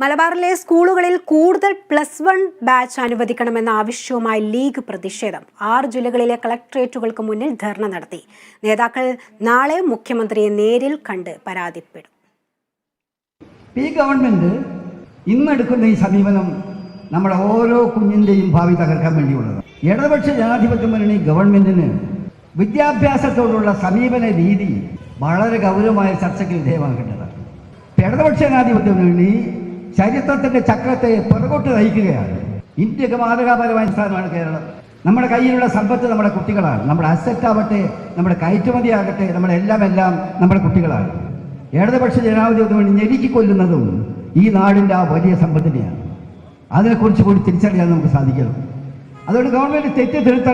മലബാറിലെ സ്കൂളുകളിൽ കൂടുതൽ പ്ലസ് വൺ ബാച്ച് അനുവദിക്കണമെന്ന ആവശ്യവുമായി ലീഗ് പ്രതിഷേധം. ആറ് ജില്ലകളിലെ കളക്ടറേറ്റുകൾക്ക് മുന്നിൽ ധർണ നടത്തി. നേതാക്കൾ നാളെ മുഖ്യമന്ത്രിയെ നേരിൽ കണ്ട് പരാതിപ്പെടും. ഈ ഗവൺമെന്റ് ഇന്നെടുക്കുന്ന ഈ സമീപനം നമ്മുടെ ഓരോ കുഞ്ഞിന്റെയും ഭാവി തകർക്കാൻ വേണ്ടിയുള്ളത്. ഇടതുപക്ഷ ജനാധിപത്യ മുന്നണി ഗവൺമെന്റിന് വിദ്യാഭ്യാസത്തോടുള്ള സമീപന രീതി വളരെ ഗൗരവമായ ചർച്ചയ്ക്ക് വിധേയമാകേണ്ടതാണ് ഇടതുപക്ഷ ജനാധിപത്യ മുന്നണി ചരിത്രത്തിന്റെ ചക്രത്തെ പുറകോട്ട് നയിക്കുകയാണ്. ഇന്ത്യയ്ക്ക് മാതൃകാപരമായ സ്ഥാനമാണ് കേരളം. നമ്മുടെ കയ്യിലുള്ള സമ്പത്ത് നമ്മുടെ കുട്ടികളാണ്. നമ്മുടെ അസറ്റ് ആവട്ടെ നമ്മുടെ കയറ്റുമതി ആകട്ടെ നമ്മുടെ എല്ലാം എല്ലാം നമ്മുടെ കുട്ടികളാണ്. ഇടതുപക്ഷ ജനാധിപത്യം ഞെരുക്കി കൊല്ലുന്നതും ഈ നാടിന്റെ ആ വലിയ സമ്പത്തിനെയാണ്. അതിനെക്കുറിച്ച് കൂടി തിരിച്ചറിയാൻ നമുക്ക് സാധിക്കണം. അതുകൊണ്ട് ഗവൺമെന്റ് തെറ്റ് തിരുത്ത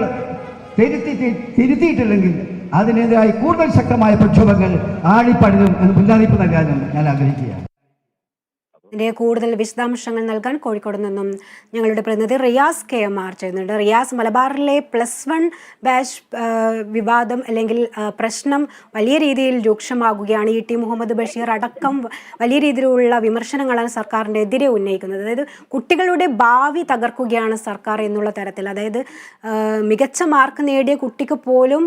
തിരുത്തി തിരുത്തിയിട്ടില്ലെങ്കിൽ അതിനെതിരായി കൂടുതൽ ശക്തമായ പ്രക്ഷോഭങ്ങൾ ആളിപ്പടരും എന്ന് മുന്നറിയിപ്പ് നൽകാനും ഞാൻ ആഗ്രഹിക്കുകയാണ്. ഇതിന്റെ കൂടുതൽ വിശദാംശങ്ങൾ നൽകാൻ കോഴിക്കോട് നിന്നും ഞങ്ങളുടെ പ്രതിനിധി റിയാസ് കെ എം ആർ ചെയ്യുന്നുണ്ട്. റിയാസ് മലബാറിലെ പ്ലസ് വൺ ബാച്ച് വിവാദം അല്ലെങ്കിൽ പ്രശ്നം വലിയ രീതിയിൽ രൂക്ഷമാകുകയാണ്. ഇ ടി മുഹമ്മദ് ബഷീർ അടക്കം വലിയ രീതിയിലുള്ള വിമർശനങ്ങളാണ് സർക്കാരിന്റെ എതിരെ ഉന്നയിക്കുന്നത്. അതായത് കുട്ടികളുടെ ഭാവി തകർക്കുകയാണ് സർക്കാർ എന്നുള്ള തരത്തിൽ. അതായത് മികച്ച മാർക്ക് നേടിയ കുട്ടിക്ക് പോലും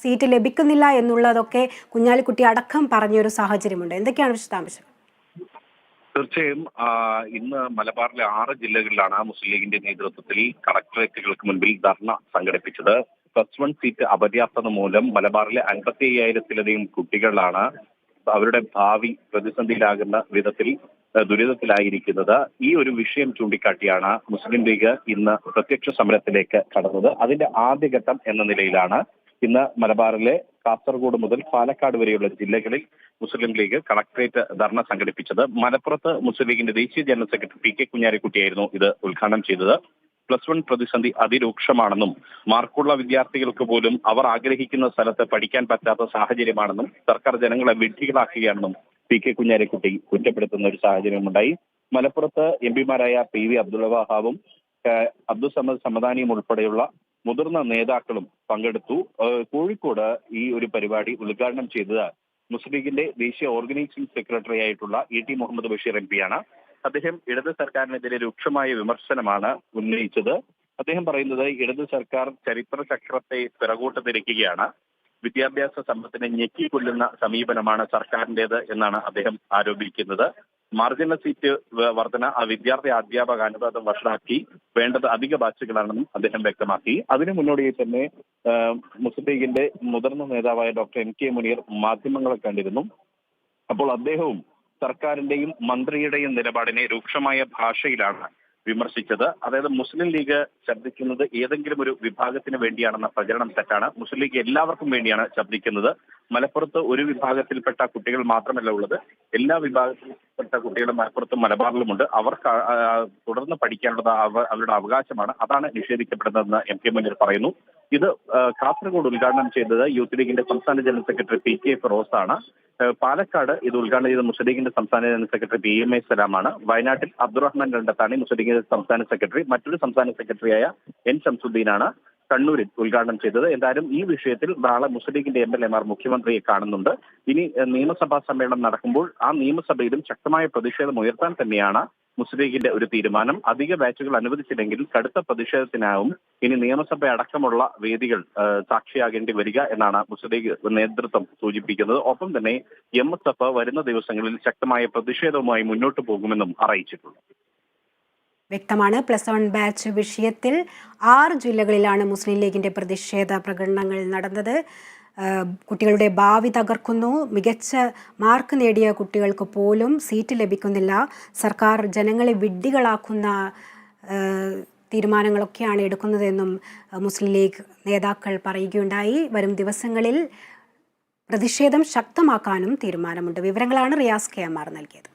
സീറ്റ് ലഭിക്കുന്നില്ല എന്നുള്ളതൊക്കെ കുഞ്ഞാലിക്കുട്ടി അടക്കം പറഞ്ഞൊരു സാഹചര്യമുണ്ട്. എന്തൊക്കെയാണ് വിശദാംശം തീർച്ചയായും ഇന്ന് മലബാറിലെ ആറ് ജില്ലകളിലാണ് മുസ്ലിം ലീഗിന്റെ നേതൃത്വത്തിൽ കളക്ടറേറ്റുകൾക്ക് മുൻപിൽ ധർണ സംഘടിപ്പിച്ചത്. പ്ലസ് വൺ സീറ്റ് അപര്യാപ്തത മൂലം മലബാറിലെ അൻപത്തി അയ്യായിരത്തിലധികം കുട്ടികളാണ് അവരുടെ ഭാവി പ്രതിസന്ധിയിലാകുന്ന വിധത്തിൽ ദുരിതത്തിലായിരിക്കുന്നത്. ഈ ഒരു വിഷയം ചൂണ്ടിക്കാട്ടിയാണ് മുസ്ലിം ലീഗ് ഇന്ന് പ്രത്യക്ഷ സമരത്തിലേക്ക് കടന്നത്. അതിന്റെ ആദ്യഘട്ടം എന്ന നിലയിലാണ് ഇന്ന് മലബാറിലെ കാസർഗോഡ് മുതൽ പാലക്കാട് വരെയുള്ള ജില്ലകളിൽ മുസ്ലിം ലീഗ് കളക്ടറേറ്റ് ധർണ സംഘടിപ്പിച്ചത്. മലപ്പുറത്ത് മുസ്ലിം ലീഗിന്റെ ദേശീയ ജനറൽ സെക്രട്ടറി പി കെ കുഞ്ഞാലിക്കുട്ടിയായിരുന്നു ഇത് ഉദ്ഘാടനം ചെയ്തത്. പ്ലസ് വൺ പ്രതിസന്ധി അതിരൂക്ഷമാണെന്നും മാർക്കുള്ള വിദ്യാർത്ഥികൾക്ക് പോലും അവർ ആഗ്രഹിക്കുന്ന സ്ഥലത്ത് പഠിക്കാൻ പറ്റാത്ത സാഹചര്യമാണെന്നും സർക്കാർ ജനങ്ങളെ വിഡ്ഢികളാക്കുകയാണെന്നും പി കെ കുഞ്ഞാലിക്കുട്ടി കുറ്റപ്പെടുത്തുന്ന ഒരു സാഹചര്യമുണ്ടായി. മലപ്പുറത്ത് എം പിമാരായ പി വി അബ്ദുൾ വഹാബും അബ്ദുൾ സമദ് സമദാനിയും ഉൾപ്പെടെയുള്ള മുതിർന്ന നേതാക്കളും പങ്കെടുത്തു. കോഴിക്കോട് ഈ ഒരു പരിപാടി ഉദ്ഘാടനം ചെയ്തത് മുസ്ലിം ലീഗിന്റെ ദേശീയ ഓർഗനൈസിംഗ് സെക്രട്ടറി ആയിട്ടുള്ള E T Muhammad Basheer M പിയാണ് അദ്ദേഹം ഇടത് സർക്കാരിനെതിരെ രൂക്ഷമായ വിമർശനമാണ് ഉന്നയിച്ചത്. അദ്ദേഹം പറയുന്നത് ഇടത് സർക്കാർ ചരിത്ര ചക്രത്തെ പിറകോട്ട് തിരിക്കുകയാണ് വിദ്യാഭ്യാസ സമ്പത്തിനെ ഞെക്കിക്കൊല്ലുന്ന സമീപനമാണ് സർക്കാരിന്റേത് എന്നാണ് അദ്ദേഹം ആരോപിക്കുന്നത്. മാർജിനൽ സീറ്റ് വർധന ആ വിദ്യാർത്ഥി അധ്യാപക അനുപാതം വഷളാക്കി വേണ്ടത് അധിക ബാച്ചുകളാണെന്നും അദ്ദേഹം വ്യക്തമാക്കി. അതിനു മുന്നോടിയായി തന്നെ മുസ്ലിം ലീഗിന്റെ മുതിർന്ന നേതാവായ ഡോക്ടർ എം കെ മുനീർ മാധ്യമങ്ങളെ കണ്ടിരുന്നു. അപ്പോൾ അദ്ദേഹവും സർക്കാരിന്റെയും മന്ത്രിയുടെയും നിലപാടിനെ രൂക്ഷമായ ഭാഷയിലാണ് വിമർശിച്ചത്. അതായത് മുസ്ലിം ലീഗ് ശബ്ദിക്കുന്നത് ഏതെങ്കിലും ഒരു വിഭാഗത്തിന് വേണ്ടിയാണെന്ന പ്രചരണം തെറ്റാണ്. മുസ്ലിം ലീഗ് എല്ലാവർക്കും വേണ്ടിയാണ് ശബ്ദിക്കുന്നത്. മലപ്പുറത്ത് ഒരു വിഭാഗത്തിൽപ്പെട്ട കുട്ടികൾ മാത്രമല്ല ഉള്ളത്. എല്ലാ വിഭാഗത്തിൽപ്പെട്ട കുട്ടികളും മലപ്പുറത്തും മലബാറിലുമുണ്ട്. അവർക്ക് തുടർന്ന് പഠിക്കാനുള്ളത് അവരുടെ അവകാശമാണ്. അതാണ് നിഷേധിക്കപ്പെടുന്നതെന്ന് എം കെ മുനീർ പറയുന്നു. ഇത് കാസർഗോഡ് ഉദ്ഘാടനം ചെയ്തത് യൂത്ത് ലീഗിന്റെ സംസ്ഥാന general secretary P K Firoz ആണ് പാലക്കാട് ഇത് ഉദ്ഘാടനം ചെയ്ത മുസ്ലിം സംസ്ഥാന general secretary P M A സലാമാണ്. വയനാട്ടിൽ അബ്ദുറഹ്മാൻ രണ്ടത്താണി മുസ്ലിം സംസ്ഥാന സെക്രട്ടറി. മറ്റൊരു സംസ്ഥാന സെക്രട്ടറിയായ എൻ ശംസുദ്ദീനാണ് കണ്ണൂരിൽ ഉദ്ഘാടനം ചെയ്തത്. എന്തായാലും ഈ വിഷയത്തിൽ നാളെ മുസ്ലിം ലീഗിന്റെ എം എൽ എമാർ മുഖ്യമന്ത്രിയെ കാണുന്നുണ്ട്. ഇനി നിയമസഭാ സമ്മേളനം നടക്കുമ്പോൾ ആ നിയമസഭയിലും ശക്തമായ പ്രതിഷേധം ഉയർത്താൻ തന്നെയാണ് മുസ്ലിം ലീഗിന്റെ ഒരു തീരുമാനം. അധിക ബാച്ചുകൾ അനുവദിച്ചില്ലെങ്കിൽ കടുത്ത പ്രതിഷേധത്തിനാവും ഇനി നിയമസഭ അടക്കമുള്ള വേദികൾ സാക്ഷിയാകേണ്ടി വരിക എന്നാണ് മുസ്ലിം ലീഗ് നേതൃത്വം സൂചിപ്പിക്കുന്നത്. ഒപ്പം തന്നെ എം എസ് എഫ് വരുന്ന ദിവസങ്ങളിൽ ശക്തമായ പ്രതിഷേധവുമായി മുന്നോട്ട് പോകുമെന്നും അറിയിച്ചിട്ടുണ്ട്. വ്യക്തമാണ്. പ്ലസ് വൺ ബാച്ച് വിഷയത്തിൽ ആറ് ജില്ലകളിലാണ് മുസ്ലിം ലീഗിന്റെ പ്രതിഷേധ പ്രകടനങ്ങൾ നടന്നത്. കുട്ടികളുടെ ഭാവി തകർക്കുന്നു. മികച്ച മാർക്ക് നേടിയ കുട്ടികൾക്ക് പോലും സീറ്റ് ലഭിക്കുന്നില്ല. സർക്കാർ ജനങ്ങളെ വിഡ്ഢികളാക്കുന്ന തീരുമാനങ്ങളൊക്കെയാണ് എടുക്കുന്നതെന്നും മുസ്ലിം ലീഗ് നേതാക്കൾ പറയുകയുണ്ടായി. വരും ദിവസങ്ങളിൽ പ്രതിഷേധം ശക്തമാക്കാനും തീരുമാനമുണ്ട്. വിവരങ്ങളാണ് റിയാസ് കെ എം ആർ നൽകിയത്.